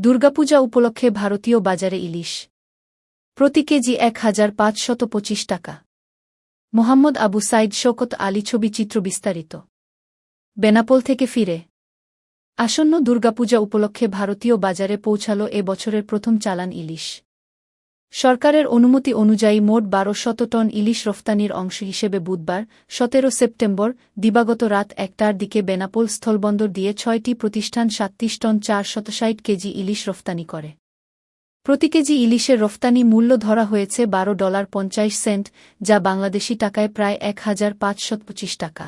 দুর্গাপূজা উপলক্ষে ভারতীয় বাজারে ইলিশ। প্রতি কেজি এক হাজার পাঁচশত পঁচিশ টাকা। মোহাম্মদ আবু সাইদ শোকত আলী ছবি চিত্র বিস্তারিত। বেনাপোল থেকে ফিরে। আসন্ন দুর্গাপূজা উপলক্ষে ভারতীয় বাজারে পৌঁছাল এ বছরের প্রথম চালান ইলিশ। সরকারের অনুমতি অনুযায়ী মোট বারো শত টন ইলিশ রফতানির অংশ হিসেবে বুধবার, সতেরো সেপ্টেম্বর, দিবাগত রাত একটার দিকে বেনাপোল স্থলবন্দর দিয়ে ছয়টি প্রতিষ্ঠান সাতত্রিশ টন চার শতষাট কেজি ইলিশ রফতানি করে। প্রতি কেজি ইলিশের রফতানি মূল্য ধরা হয়েছে বারো ডলার পঞ্চাশ সেন্ট, যা বাংলাদেশি টাকায় প্রায় এক হাজার পাঁচশত পঁচিশ টাকা।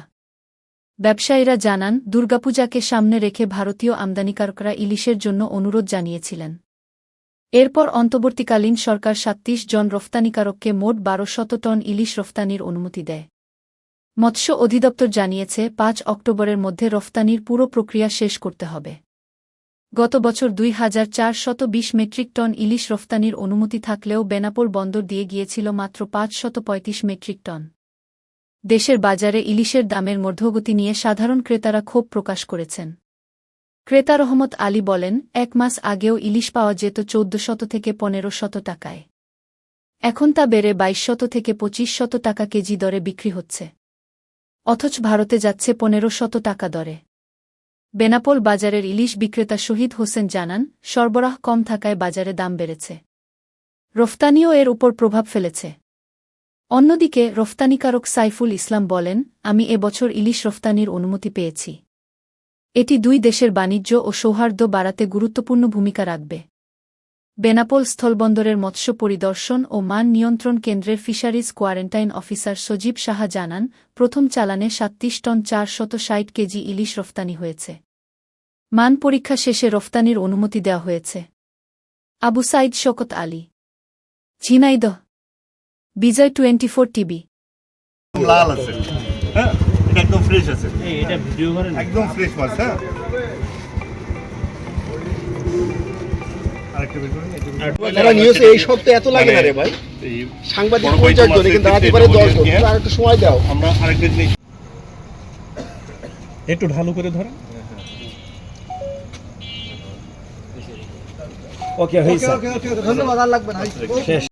ব্যবসায়ীরা জানান, দুর্গাপূজাকে সামনে রেখে ভারতীয় আমদানিকারকরা ইলিশের জন্য অনুরোধ জানিয়েছিলেন। এরপর অন্তর্বর্তীকালীন সরকার সাতত্রিশ জন রফতানিকারককে মোট বারো শত টন ইলিশ রফতানির অনুমতি দেয়। মৎস্য অধিদপ্তর জানিয়েছে, পাঁচ অক্টোবরের মধ্যে রফতানির পুরো প্রক্রিয়া শেষ করতে হবে। গত বছর দুই হাজার চার শত বিশ মেট্রিক টন ইলিশ রফতানির অনুমতি থাকলেও বেনাপোল বন্দর দিয়ে গিয়েছিল মাত্র পাঁচ শত পঁয়ত্রিশ মেট্রিক টন। দেশের বাজারে ইলিশের দামের মধ্যগতি নিয়ে সাধারণ ক্রেতারা ক্ষোভ প্রকাশ করেছেন। ক্রেতা রহমত আলী বলেন, এক মাস আগেও ইলিশ পাওয়া যেত চৌদ্দ শত থেকে পনেরো শত টাকায়। এখন তা বেড়ে বাইশ শত থেকে পঁচিশ শত টাকা কেজি দরে বিক্রি হচ্ছে। অথচ ভারতে যাচ্ছে পনেরো শত টাকা দরে। বেনাপোল বাজারের ইলিশ বিক্রেতা শহীদ হোসেন জানান, সরবরাহ কম থাকায় বাজারে দাম বেড়েছে। রফতানিও এর উপর প্রভাব ফেলেছে। অন্যদিকে রফতানিকারক সাইফুল ইসলাম বলেন, আমি এবছর ইলিশ রফতানির অনুমতি পেয়েছি। এটি দুই দেশের বাণিজ্য ও সৌহার্দ্য বাড়াতে গুরুত্বপূর্ণ ভূমিকা রাখবে। বেনাপোল স্থলবন্দরের মৎস্য পরিদর্শন ও মান নিয়ন্ত্রণ কেন্দ্রের fisheries quarantine officer Sajib Saha জানান, প্রথম চালানে সাতত্রিশ টন চার শত ষাট কেজি ইলিশ রফতানি হয়েছে। মান পরীক্ষা শেষে রফতানির অনুমতি দেওয়া হয়েছে। Abu Sayeed Shawkat Ali. Jhenaidah. Bijoy twenty four TV এটা একদম ফ্রেশ আছে। এই এটা ভিডিও করেন একদম ফ্রেশ মাছ হ্যাঁ? আরেকটা বের করুন, একটু বের করুন। যারা নিয়েছে এই সপ্তাহে এত লাগে না রে ভাই। এই সাংবাদিক বড় পঞ্চাশ কিন্তু মাছের পারে দশ আর একটু সময় দাও। আমরা আরেকটা জিনিস একটু ঢালু করে ধরেন ওকে হয়েছে ধন্যবাদ আর লাগবে না। শেষ।